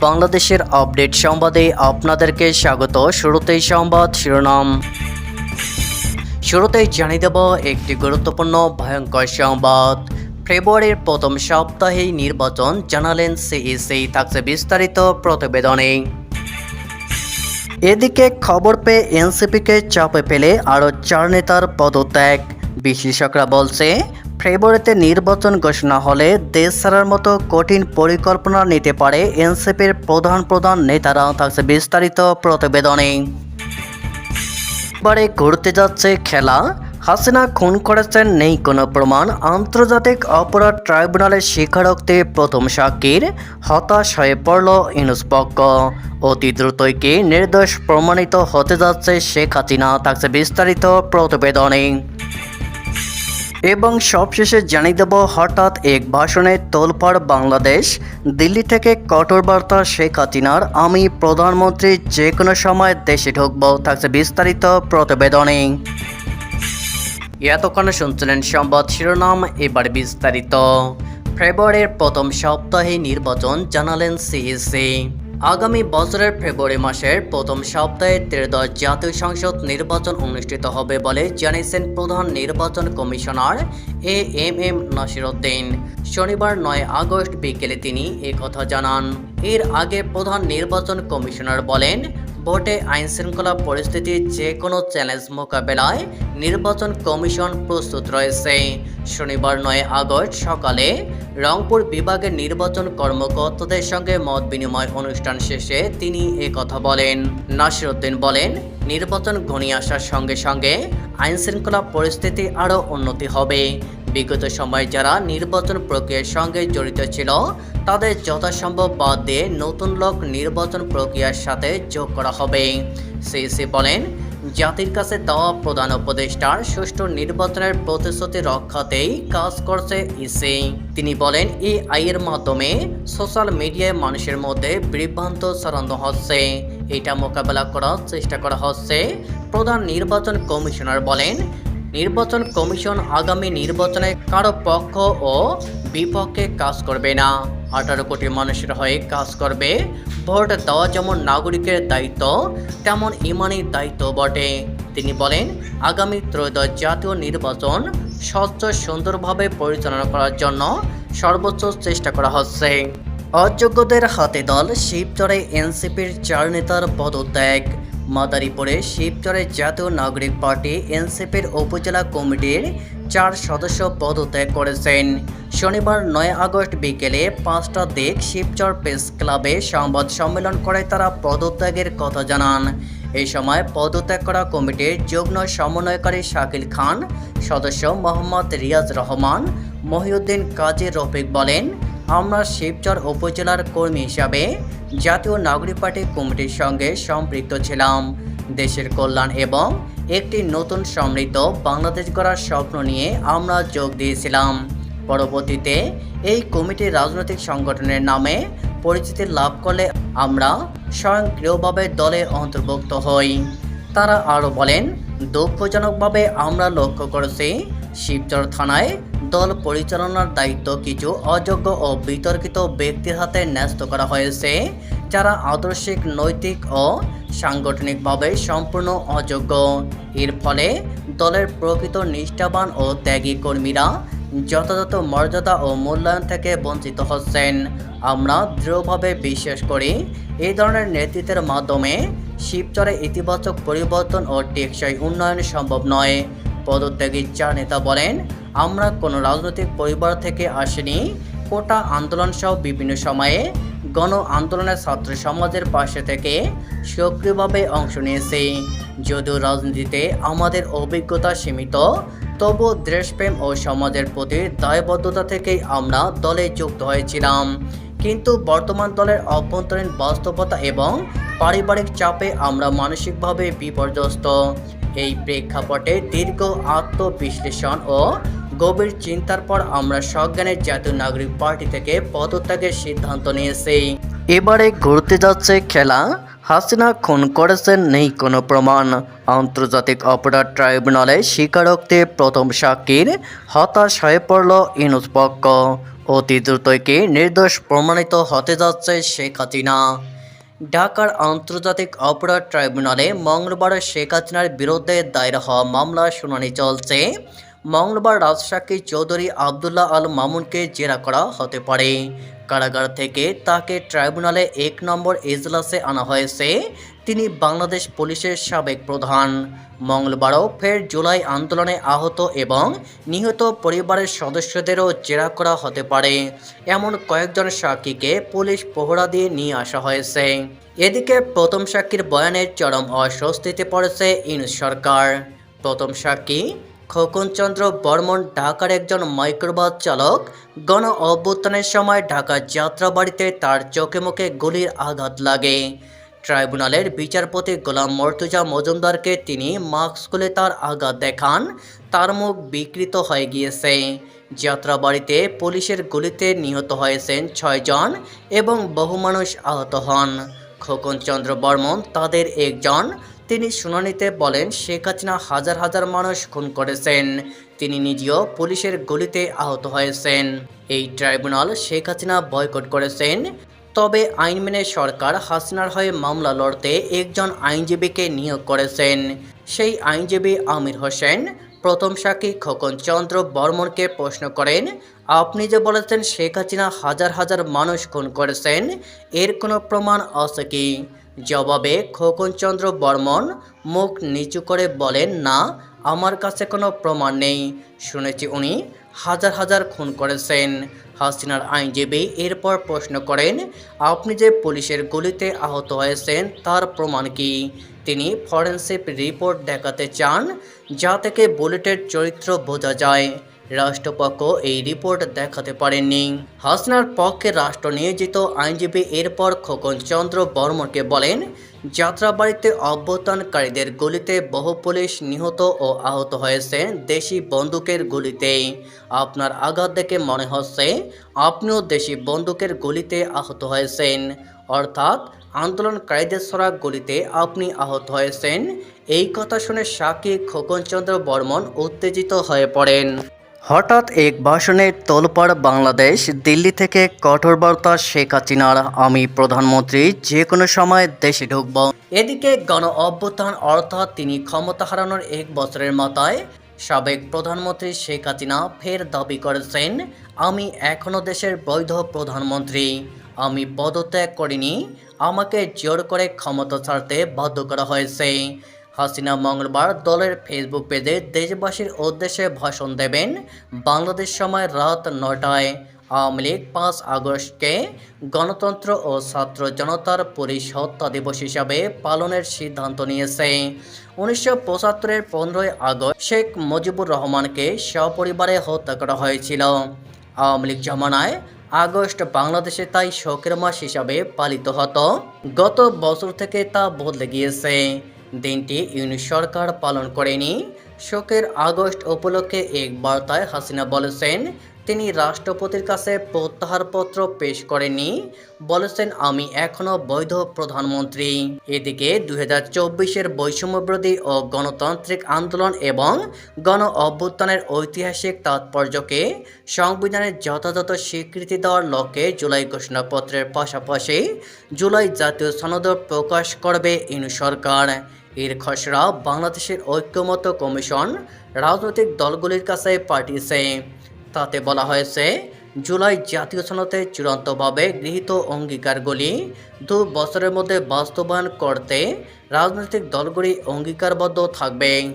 বাংলাদেশের আপডেট সংবাদে আপনাদেরকে স্বাগত। শুরুতেই সংবাদ শিরোনাম। শুরুতেই জানিয়ে দেব একটি গুরুত্বপূর্ণ, ভয়ঙ্কর সংবাদ। ফেব্রুয়ারির প্রথম সপ্তাহেই নির্বাচন, জানালেন সিইসি, থাকছে বিস্তারিত প্রতিবেদনে। এদিকে খবর পেয়ে এনসিপিকে চাপে ফেলে আরও চার নেতার পদত্যাগ। বিশেষজ্ঞরা বলছে ফেব্রুয়ারিতে নির্বাচন ঘোষণা হলে দেশ ছাড়ার মতো কঠিন পরিকল্পনা নিতে পারে এনসিপির প্রধান প্রধান নেতারা, থাকছে বিস্তারিত প্রতিবেদনে। এবারে ঘুরতে যাচ্ছে খেলা। হাসিনা খুন করেছেন নেই কোনো প্রমাণ। আন্তর্জাতিক অপরাধ ট্রাইব্যুনালের স্বীকারোক্তি প্রথম সাক্ষীর। হতাশ হয়ে পড়ল ইনুসপক্ষ অতি দ্রুতই কি নির্দোষ প্রমাণিত হতে যাচ্ছে শেখ হাসিনা, থাকছে বিস্তারিত প্রতিবেদনে। এবং সবশেষে জানিয়ে দেব, হঠাৎ এক ভাষণে তোলপাড় বাংলাদেশ, দিল্লি থেকে কঠোর বার্তা শেখ হাসিনার। আমি প্রধানমন্ত্রী যে কোনো সময় দেশে ঢুকবো, থাকছে বিস্তারিত প্রতিবেদনে। এতক্ষণে শুনছিলেন সংবাদ শিরোনাম, এবার বিস্তারিত। ফেব্রুয়ারির প্রথম সপ্তাহে নির্বাচন, জানালেন সিইসি আগামী বছরের ফেব্রুয়ারি মাসের প্রথম সপ্তাহে ত্রয়োদশ জাতীয় সংসদ নির্বাচন অনুষ্ঠিত হবে বলে জানিয়েছেন প্রধান নির্বাচন commissioner A M M Nasiruddin শনিবার নয় আগস্ট বিকেলে তিনি কথা জানান। এর আগে প্রধান নির্বাচন কমিশনার বলেন, ভোটে আইন শৃঙ্খলা পরিস্থিতির যে কোনো চ্যালেঞ্জ মোকাবেলায় নির্বাচন কমিশন প্রস্তুত রয়েছে। শনিবার নয় আগস্ট সকালে রংপুর বিভাগের নির্বাচন কর্মকর্তাদের সঙ্গে মত বিনিময় অনুষ্ঠান শেষে তিনি কথা বলেন। নাসিরউদ্দিন বলেন, নির্বাচন ঘনিয়ে আসার সঙ্গে সঙ্গে আইন শৃঙ্খলা পরিস্থিতি আরও উন্নতি হবে। বিগত সময়ে যারা নির্বাচন প্রক্রিয়ার সঙ্গে জড়িত ছিল, তাদের যথাসম্ভব বাদ দিয়ে নতুন লোক নির্বাচন প্রক্রিয়ার সাথে যোগ করা হবে। সিসি বলেন জাতির কাছে দেওয়া প্রধান উপদেষ্টার সুষ্ঠু নির্বাচনের প্রতিশ্রুতি রক্ষাতেই কাজ করছে ইসি। তিনি বলেন এই আইয়ের মাধ্যমে সোশ্যাল মিডিয়ায় মানুষের মধ্যে বিভ্রান্ত ছড়ানো হচ্ছে। এটা মোকাবেলা করার চেষ্টা করা হচ্ছে। প্রধান নির্বাচন কমিশনার বলেন নির্বাচন কমিশন আগামী নির্বাচনে কারও পক্ষ ও বিপক্ষে কাজ করবে না। আঠারো কোটি মানুষের হয়ে কাজ করবে। ভোট দেওয়া যেমন নাগরিকের দায়িত্ব, তেমন ইমানি দায়িত্ব বটে। তিনি বলেন, আগামী ত্রয়োদশ জাতীয় নির্বাচন স্বচ্ছ, সুন্দরভাবে পরিচালনা করার জন্য সর্বোচ্চ চেষ্টা করা হচ্ছে। অযোগ্যদের হাতে দল শিবচরে এনসিপির চার নেতার পদত্যাগ। মাদারীপুরে শিবচরে জাতীয় নাগরিক পার্টি এনসিপির উপজেলা কমিটির চার সদস্য পদত্যাগ করেছেন। শনিবার নয় আগস্ট বিকেলে পাঁচটা দিক শিবচর প্রেস ক্লাবে সংবাদ সম্মেলন করে তারা পদত্যাগের কথা জানান। এই সময় পদত্যাগ করা কমিটির যুগ্ম সমন্বয়কারী শাকিল খান, সদস্য মোহাম্মদ রিয়াজ রহমান, মহিউদ্দিন কাজী রফিক বলেন আমরা শিবচর উপজেলার কর্মী হিসাবে জাতীয় নাগরিক পার্টি কমিটির সঙ্গে সম্পৃক্ত ছিলাম। দেশের কল্যাণ এবং একটি নতুন সমৃদ্ধ বাংলাদেশ গড়ার স্বপ্ন নিয়ে আমরা যোগ দিয়েছিলাম। পরবর্তীতে এই কমিটি রাজনৈতিক সংগঠনের নামে পরিচিতি লাভ করলে আমরা স্বয়ংক্রিয়ভাবে দলে অন্তর্ভুক্ত হই। তারা আরও বলেন, দুঃখজনকভাবে আমরা লক্ষ্য করেছি শিবচর থানায় দল পরিচালনার দায়িত্ব কিছু অযোগ্য ও বিতর্কিত ব্যক্তির হাতে ন্যস্ত করা হয়েছে, যারা আদর্শিক, নৈতিক ও সাংগঠনিকভাবে সম্পূর্ণ অযোগ্য। এর ফলে দলের প্রকৃত নিষ্ঠাবান ও ত্যাগী কর্মীরা যথাযথ মর্যাদা ও মূল্যায়ন থেকে বঞ্চিত হচ্ছেন। আমরা দৃঢ়ভাবে বিশ্বাস করি এই ধরনের নেতৃত্বের মাধ্যমে শিবচরে ইতিবাচক পরিবর্তন ও টেকসই উন্নয়ন সম্ভব নয়। পদত্যাগী চার নেতা বলেন আমরা কোনো রাজনৈতিক পরিবার থেকে আসিনি। কোটা আন্দোলন সহ বিভিন্ন সময়ে গণ আন্দোলনের ছাত্র সমাজের পাশে থেকে সক্রিয়ভাবে অংশ নিয়েছি। যদিও রাজনীতিতে আমাদের অভিজ্ঞতা সীমিত তবু দেশপ্রেম ও সমাজের প্রতি দায়বদ্ধতা থেকেই আমরা দলে যুক্ত হয়েছিলাম। কিন্তু বর্তমান দলের অভ্যন্তরীণ বাস্তবতা এবং পারিবারিক চাপে আমরা মানসিকভাবে বিপর্যস্ত। এই প্রেক্ষাপটে দীর্ঘ আত্মবিশ্লেষণ ও গভীর চিন্তার পর আমরা সজ্ঞানের জাতীয় নাগরিক পার্টি থেকে পদত্যাগের সিদ্ধান্ত নিয়েছি। এবারে ঘুরতে যাচ্ছে খেলা। হাসিনা খুন করেছেন, নেই কোনো প্রমাণ। আন্তর্জাতিক অপরাধ ট্রাইব্যুনালে স্বীকারোক্তি, প্রথম সাক্ষীর হতাশ হয়ে পড়ল ইনুস পক্ষ। অতি দ্রুতই কি নির্দোষ প্রমাণিত হতে যাচ্ছে শেখ হাসিনা। ঢাকার আন্তর্জাতিক অপরাধ ট্রাইব্যুনালে মঙ্গলবার শেখ হাসিনার বিরুদ্ধে দায়ের হওয়া মামলার শুনানি চলছে। মঙ্গলবার রাজশাকী চৌধুরী আবদুল্লাহ আল মামুনকে জেরা করা হতে পারে। কারাগার থেকে তাকে ট্রাইব্যুনালে এক নম্বর এজলাসে আনা হয়েছে। তিনি বাংলাদেশ পুলিশের সাবেক প্রধান। মঙ্গলবারও ফের জুলাই আন্দোলনে আহত এবং নিহত পরিবারের সদস্যদেরও জেরা করা হতে পারে। এমন কয়েকজন সাক্ষীকে পুলিশ পহরা দিয়ে নিয়ে আসা হয়েছে। এদিকে প্রথম সাক্ষীর বয়ানের চরম অস্বস্তিতে পড়েছে ইউনুস সরকার। প্রথম সাক্ষী খোকনচন্দ্র বর্মন ঢাকার একজন মাইক্রোবাস চালক। গণ অভ্যুত্থানের সময় ঢাকার যাত্রাবাড়িতে তার চোখে মুখে গুলির আঘাত লাগে। ট্রাইব্যুনালের বিচারপতি গোলাম মর্তুজা মজুমদারকে তিনি মাস্ক খুলে তার আঘাত দেখান, তার মুখ বিকৃত হয়ে গিয়েছে। যাত্রাবাড়িতে পুলিশের গুলিতে নিহত হয়েছেন ছয়জন এবং বহু মানুষ আহত হন। খোকনচন্দ্র বর্মন তাদের একজন তিনি শুনানিতে বলেন, শেখ হাসিনা হাজার হাজার মানুষ খুন করেছেন। তিনি নিজেও পুলিশের গুলিতে আহত হয়েছেন। এই ট্রাইব্যুনাল শেখ হাসিনা বয়কট করেছেন। তবে আইন মেনে সরকার হাসিনার হয়ে মামলা লড়তে একজন আইনজীবীকে নিয়োগ করেছেন। সেই আইনজীবী আমির হোসেন, প্রথম সাক্ষী খোকন চন্দ্র বর্মনকে প্রশ্ন করেন, আপনি যে বলেছেন শেখ হাসিনা হাজার হাজার মানুষ খুন করেছেন, এর কোনো প্রমাণ আছে কি? জবাবে খোকনচন্দ্র বর্মন মুখ নিচু করে বলেন, না, আমার কাছে কোনো প্রমাণ নেই। শুনেছি উনি হাজার হাজার খুন করেছেন। হাসিনার আইনজীবী এরপর প্রশ্ন করেন, আপনি যে পুলিশের গুলিতে আহত হয়েছেন, তার প্রমাণ কি? তিনি ফরেন্সিক রিপোর্ট দেখাতে চান, যা থেকে বুলেটের চরিত্র বোঝা যায়। রাষ্ট্রপক্ষ এই রিপোর্ট দেখাতে পারেননি। হাসনার পক্ষে রাষ্ট্র নিয়োজিত আইনজীবী এরপর খোকন চন্দ্র বর্মনকে বলেন, যাত্রাবাড়িতে অভ্যুত্থানকারীদের গুলিতে বহু পুলিশ নিহত ও আহত হয়েছে দেশি বন্দুকের গুলিতে আপনার আঘাত দেখে মনে হচ্ছে আপনিও দেশি বন্দুকের গুলিতে আহত হয়েছেন। অর্থাৎ, আন্দোলনকারীদের ছড়া গুলিতে আপনি আহত হয়েছেন। এই কথা শুনে সাক্ষী খোকনচন্দ্র বর্মন উত্তেজিত হয়ে পড়েন। হঠাৎ এক ভাষণে তোলপাড় বাংলাদেশ, দিল্লি থেকে কঠোর বার্তা শেখ হাসিনার। আমি প্রধানমন্ত্রী যে কোনো সময় দেশে ঢুকব। এদিকে গণ অভ্যুত্থান অর্থাৎ তিনি ক্ষমতা হারানোর এক বছরের মাথায় সাবেক প্রধানমন্ত্রী শেখ হাসিনা ফের দাবি করেছেন, আমি এখনও দেশের বৈধ প্রধানমন্ত্রী। আমি পদত্যাগ করিনি। আমাকে জোর করে ক্ষমতা ছাড়তে বাধ্য করা হয়েছে। হাসিনা মঙ্গলবার দলের ফেসবুক পেজে দেশবাসীর উদ্দেশ্যে ভাষণ দেবেন বাংলাদেশ সময় রাত নটায় আওয়ামী লীগ পাঁচ আগস্টকে গণতন্ত্র ও ছাত্র জনতার পুলিশ হত্যা দিবস হিসাবে পালনের সিদ্ধান্ত নিয়েছে। উনিশশো পঁচাত্তরের পনেরোই আগস্ট শেখ মুজিবুর রহমানকে সপরিবারে হত্যা করা হয়েছিল। আওয়ামী লীগ জমানায় আগস্ট বাংলাদেশে তাই শোকের মাস হিসাবে পালিত হতো। গত বছর থেকে তা বদলে গিয়েছে। দিনটি ইউনিট সরকার পালন করেনি। শোকের আগস্ট উপলক্ষে এক বার্তায় হাসিনা বলেছেন, তিনি রাষ্ট্রপতির কাছে প্রত্যাহারপত্র পেশ করেননি। বলেছেন, আমি এখনও বৈধ প্রধানমন্ত্রী। এদিকে দু হাজার চব্বিশের বৈষম্যবিরোধী ও গণতান্ত্রিক আন্দোলন এবং গণ অভ্যুত্থানের ঐতিহাসিক তাৎপর্যকে সংবিধানের যথাযথ স্বীকৃতি দেওয়ার লক্ষ্যে জুলাই ঘোষণাপত্রের পাশাপাশি জুলাই জাতীয় সনদ প্রকাশ করবে ইনু সরকার। এর খসড়া বাংলাদেশের ঐক্যমত কমিশন রাজনৈতিক দলগুলির কাছে পাঠিয়েছে। তাতে বলা হয়েছে, জুলাই জাতীয় সনদে চূড়ান্তভাবে গৃহীত অঙ্গীকারগুলি দু বছরের মধ্যে বাস্তবায়ন করতে রাজনৈতিক দলগুলি অঙ্গীকারবদ্ধ থাকবে।